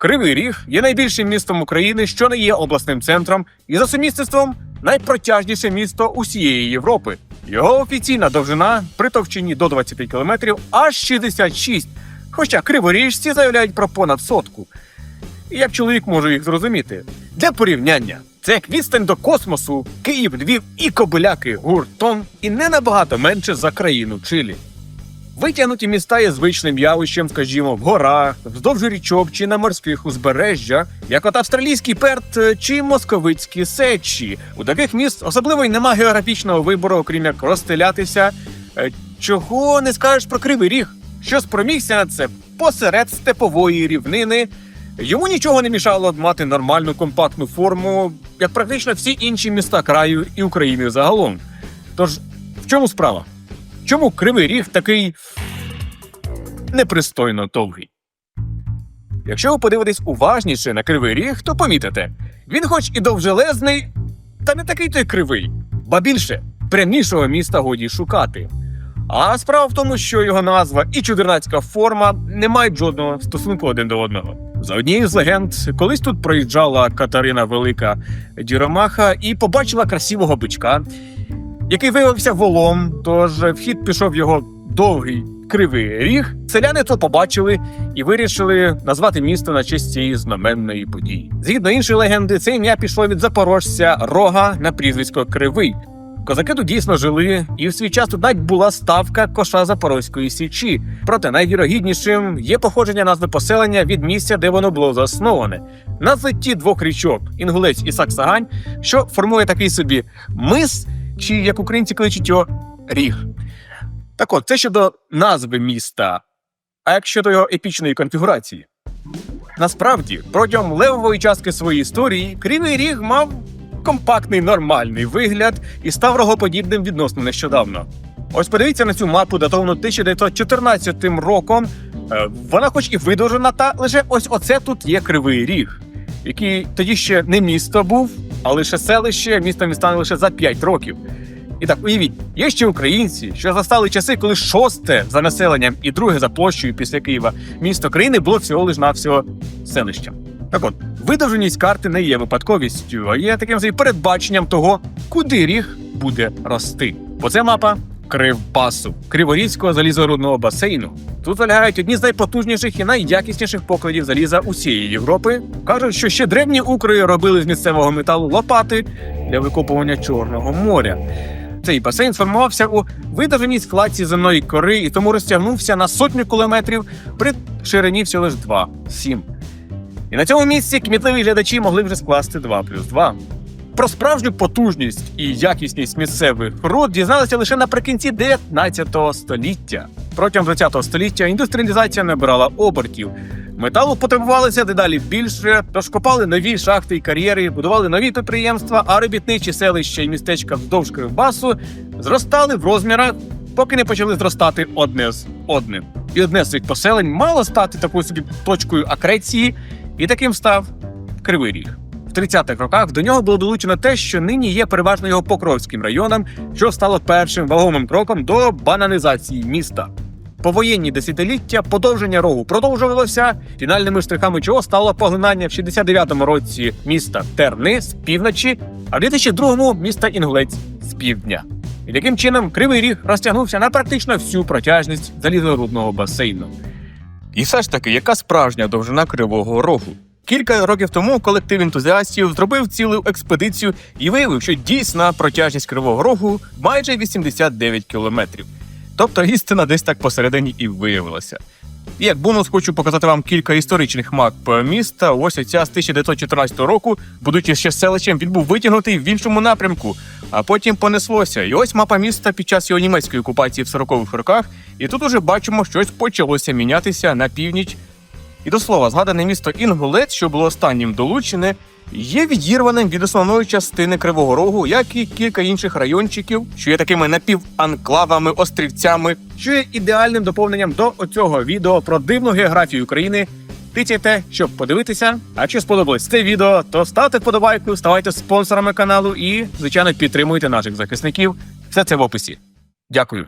Кривий Ріг є найбільшим містом України, що не є обласним центром, і за сумісництвом найпротяжніше місто усієї Європи. Його офіційна довжина при товщині до 20 кілометрів аж 66, хоча криворіжці заявляють про понад сотку. Як чоловік можу їх зрозуміти. Для порівняння, це як відстань до космосу, Київ, Львів і Кобиляки гуртом, і не набагато менше за країну Чилі. Витягнуті міста є звичним явищем, скажімо, в горах, вздовж річок чи на морських узбережжях, як от австралійський перт е, чи московицькі сечі. У таких міст особливо й нема географічного вибору, окрім як розстелятися. Е, Чого не скажеш про кривий ріг, що спромігся на це посеред степової рівнини. Йому нічого не мішало мати нормальну компактну форму, як практично всі інші міста краю і України загалом. Тож, в чому справа? Чому кривий ріг такий непристойно довгий? Якщо ви подивитесь уважніше на кривий ріг, то помітите, він хоч і довжелезний, та не такий той кривий, ба більше прямішого міста годі шукати. А справа в тому, що його назва і чудернацька форма не мають жодного стосунку один до одного. За однією з легенд, колись тут проїжджала Катерина Велика Діромаха і побачила красивого бичка, який виявився волом, тож в хід пішов його довгий кривий ріг. Селяни то побачили і вирішили назвати місто на честь цієї знаменної події. Згідно іншої легенди, це ім'я пішло від запорожця рога на прізвисько Кривий. Козаки тут дійсно жили, і в свій час тут навіть була ставка коша Запорозької січі. Проте найвірогіднішим є походження назви поселення від місця, де воно було засноване. На злитті двох річок Інгулець і Саксагань, що формує такий собі мис, чи як українці кличуть його ріг. Так от, це щодо назви міста. А як щодо його епічної конфігурації? Насправді, протягом левової частки своєї історії Кривий Ріг мав компактний нормальний вигляд і став рогоподібним відносно нещодавно. Ось подивіться на цю мапу, датовану 1914 роком. Е, Вона, хоч і видовжена, та лише ось оце тут є Кривий Ріг, який тоді ще не місто був, а лише селище, місто стане лише за 5 років. І так, уявіть, є ще українці, що застали часи, коли шосте за населенням і друге за площею після Києва місто країни було всього лиш навсього селищем. Так от, видовженість карти не є випадковістю, а є таким передбаченням того, куди ріг буде рости. Бо це мапа Кривпасу, Криворізького залізорудного басейну. Тут залягають одні з найпотужніших і найякісніших покладів заліза усієї Європи. Кажуть, що ще древні укри робили з місцевого металу лопати для викопування Чорного моря. Цей басейн сформувався у видовженій складці земної кори і тому розтягнувся на сотню кілометрів при ширині всього лиш 2 – 7. І на цьому місці кмітливі глядачі могли вже скласти 2 плюс 2. Про справжню потужність і якісність місцевих руд дізналися лише наприкінці 19 століття. Протягом 20 століття індустріалізація набирала обертів. Металу потребувалося дедалі більше, тож копали нові шахти і кар'єри, будували нові підприємства, а робітничі селища і містечка вздовж Кривбасу зростали в розмірах, поки не почали зростати одне з одним. І одне з цих поселень мало стати такою собі точкою акреції, і таким став Кривий Ріг. В 30-х роках до нього було долучено те, що нині є переважно його Покровським районом, що стало першим вагомим кроком до бананізації міста. Повоєнні десятиліття подовження рогу продовжувалося, фінальними штрихами чого стало поглинання в 69-му році міста Терни з півночі, а в 2002-му міста Інгулець з півдня. І таким чином Кривий Ріг розтягнувся на практично всю протяжність залізорудного басейну. І все ж таки, яка справжня довжина Кривого Рогу? Кілька років тому колектив ентузіастів зробив цілу експедицію і виявив, що дійсна протяжність Кривого Рогу майже 89 кілометрів. Тобто істина десь так посередині і виявилася. І як бонус хочу показати вам кілька історичних мап міста. Ось оця з 1914 року, будучи ще селищем, він був витягнутий в іншому напрямку, а потім понеслося. І ось мапа міста під час його німецької окупації в 40-х роках. І тут уже бачимо, щось почалося мінятися на північ. І до слова, згадане місто Інгулець, що було останнім долучене, є відірваним від основної частини Кривого Рогу, як і кілька інших райончиків, що є такими напіванклавами, острівцями, що є ідеальним доповненням до оцього відео про дивну географію України. Тицяйте, щоб подивитися. А якщо сподобалось це відео, то ставте вподобайку, ставайте спонсорами каналу і, звичайно, підтримуйте наших захисників. Все це в описі. Дякую.